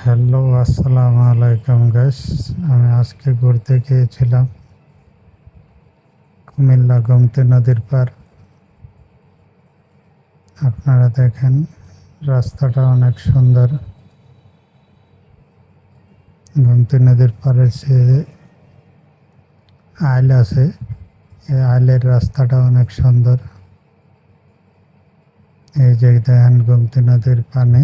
Hello, আসসালামু আলাইকুম guys আমি আজকে ঘুরতে গিয়েছিলাম কুমিল্লা গোমতী নদীর পার আপনারা দেখেন, রাস্তাটা অনেক সুন্দর। গোমতী নদীর পারে যে আইল আছে, এই আইলের রাস্তাটা অনেক সুন্দর। এই যে দেখেন গোমতী নদীর পানি।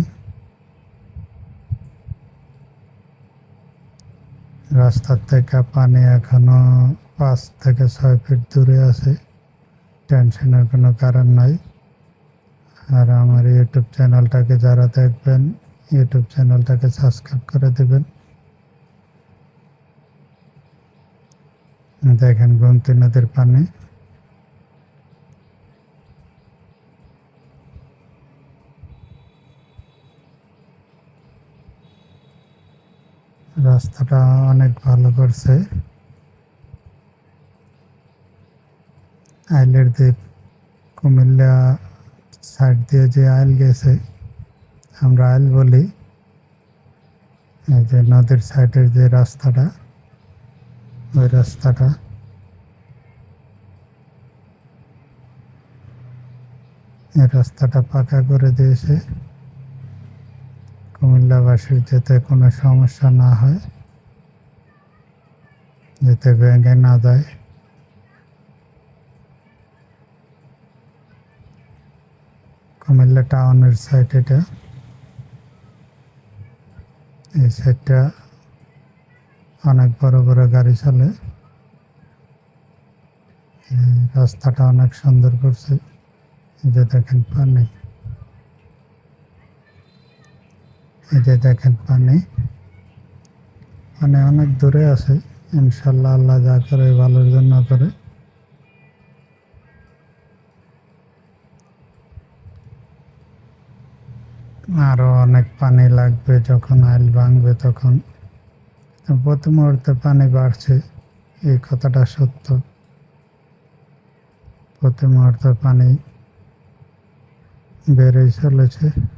রাস্তার থেকে পানি এখনও পাঁচ থেকে ছয় ফিট দূরে আছে। টেনশনের কোনো কারণ নাই। আর আমার ইউটিউব চ্যানেলটাকে যারা দেখবেন, ইউটিউব চ্যানেলটাকে সাবস্ক্রাইব করে দেবেন। দেখেন গোমতী নদীর পানি। রাস্তাটা অনেক ভালো করছে। আইলের দ্বীপ কুমিল্লা সাইড দিয়ে যে আইল গেছে, আমরা আইল বলি, এই যে নদীর সাইডের যে রাস্তাটা, ওই রাস্তাটা। এই রাস্তাটা পাকা করে দিয়েছে। কুমিল্লাবাসীর যাতে কোনো সমস্যা না হয়, যাতে ভেঙে না যায় কুমিল্লা টাউনের সাইড এটা। এই সাইডটা অনেক বড় বড় গাড়ি চলে। রাস্তাটা অনেক সুন্দর করছে। যে দেখেন পানি। এই যে দেখেন পানি। মানে অনেক দূরে আছে। ইনশাল্লাহ আল্লাহ যা করে ভালোর জন্য করে। আরও অনেক পানি লাগবে যখন আইল ভাঙবে তখন। প্রতি মুহূর্তে পানি বাড়ছে, এই কথাটা সত্য। প্রতি মুহূর্তে পানি বেড়েই চলেছে।